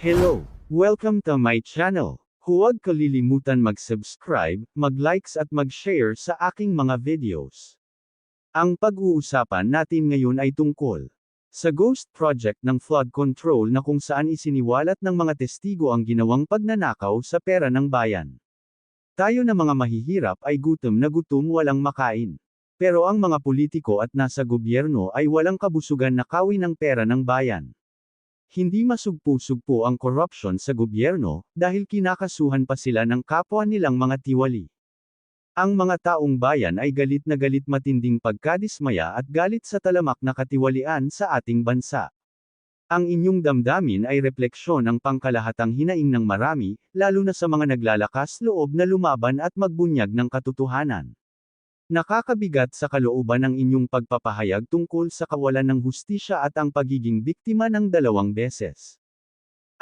Hello! Welcome to my channel. Huwag kalilimutan mag-subscribe, mag-likes at mag-share sa aking mga videos. Ang pag-uusapan natin ngayon ay tungkol sa ghost project ng flood control na kung saan isiniwalat ng mga testigo ang ginawang pagnanakaw sa pera ng bayan. Tayo na mga mahihirap ay gutom na gutom walang makain. Pero ang mga politiko at nasa gobyerno ay walang kabusugan na kawin ng pera ng bayan. Hindi masugpo-sugpo ang corruption sa gobyerno, dahil kinakasuhan pa sila ng kapwa nilang mga tiwali. Ang mga taong bayan ay galit na galit matinding pagkadismaya at galit sa talamak na katiwalian sa ating bansa. Ang inyong damdamin ay refleksyon ng pangkalahatang hinaing ng marami, lalo na sa mga naglalakas loob na lumaban at magbunyag ng katotohanan. Nakakabigat sa kalooban ang inyong pagpapahayag tungkol sa kawalan ng hustisya at ang pagiging biktima ng dalawang beses.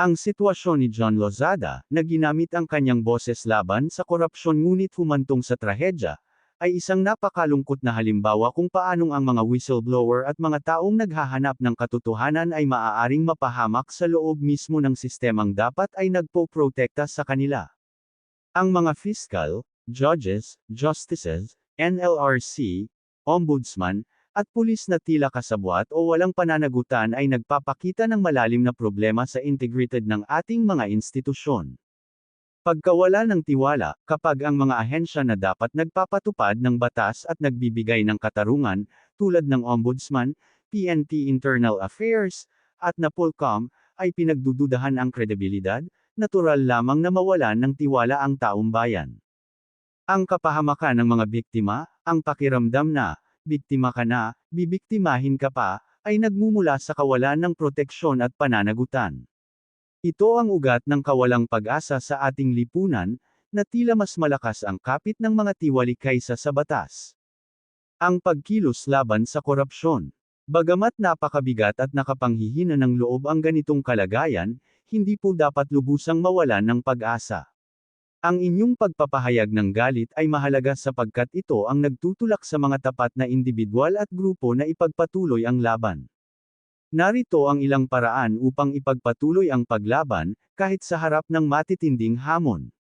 Ang sitwasyon ni John Lozada, na ginamit ang kanyang boses laban sa korupsyon ngunit humantong sa trahedya, ay isang napakalungkot na halimbawa kung paanong ang mga whistleblower at mga taong naghahanap ng katotohanan ay maaaring mapahamak sa loob mismo ng sistemang dapat ay nagpo-protekta sa kanila. Ang mga fiscal, judges, justices, NLRC, ombudsman, at pulis na tila kasabwat o walang pananagutan ay nagpapakita ng malalim na problema sa integrated ng ating mga institusyon. Pagkawala ng tiwala, kapag ang mga ahensya na dapat nagpapatupad ng batas at nagbibigay ng katarungan, tulad ng Ombudsman, PNP Internal Affairs, at NAPOLCOM, ay pinagdududahan ang kredibilidad, natural lamang na mawalan ng tiwala ang taong bayan. Ang kapahamakan ng mga biktima, ang pakiramdam na, biktima ka na, bibiktimahin ka pa, ay nagmumula sa kawalan ng proteksyon at pananagutan. Ito ang ugat ng kawalang pag-asa sa ating lipunan, na tila mas malakas ang kapit ng mga tiwali kaysa sa batas. Ang pagkilos laban sa korupsyon. Bagamat napakabigat at nakapanghihina ng loob ang ganitong kalagayan, hindi po dapat lubusang mawalan ng pag-asa. Ang inyong pagpapahayag ng galit ay mahalaga sapagkat ito ang nagtutulak sa mga tapat na individual at grupo na ipagpatuloy ang laban. Narito ang ilang paraan upang ipagpatuloy ang paglaban, kahit sa harap ng matitinding hamon.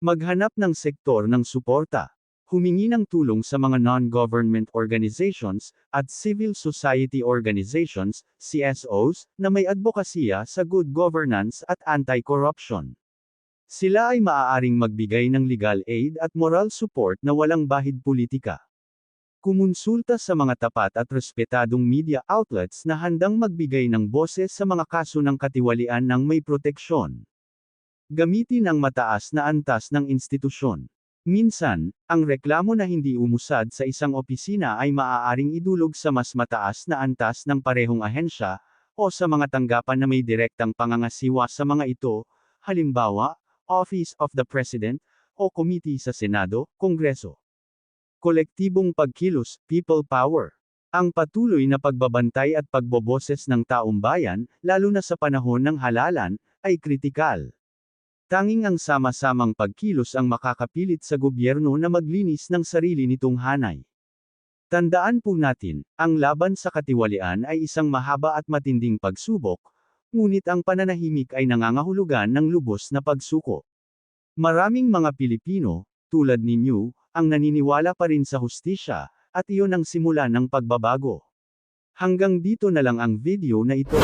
Maghanap ng sektor ng suporta. Humingi ng tulong sa mga non-government organizations, at civil society organizations, CSOs, na may advokasya sa good governance at anti-corruption. Sila ay maaaring magbigay ng legal aid at moral support na walang bahid politika. Kumonsulta sa mga tapat at respetadong media outlets na handang magbigay ng boses sa mga kaso ng katiwalian ng may proteksyon. Gamitin ang mataas na antas ng institusyon. Minsan, ang reklamo na hindi umusad sa isang opisina ay maaaring idulog sa mas mataas na antas ng parehong ahensya, o sa mga tanggapan na may direktang pangangasiwa sa mga ito, halimbawa, Office of the President, o Committee sa Senado, Kongreso. Kolektibong pagkilos, people power. Ang patuloy na pagbabantay at pagboboses ng taong bayan, lalo na sa panahon ng halalan, ay kritikal. Tanging ang sama-samang pagkilos ang makakapilit sa gobyerno na maglinis ng sarili nitong hanay. Tandaan po natin, ang laban sa katiwalian ay isang mahaba at matinding pagsubok, ngunit ang pananahimik ay nangangahulugan ng lubos na pagsuko. Maraming mga Pilipino, tulad ninyo, ang naniniwala pa rin sa hustisya, at iyon ang simula ng pagbabago. Hanggang dito na lang ang video na ito.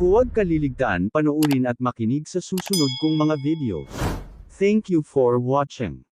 Huwag kaliligtaan panoorin at makinig sa susunod kong mga videos. Thank you for watching.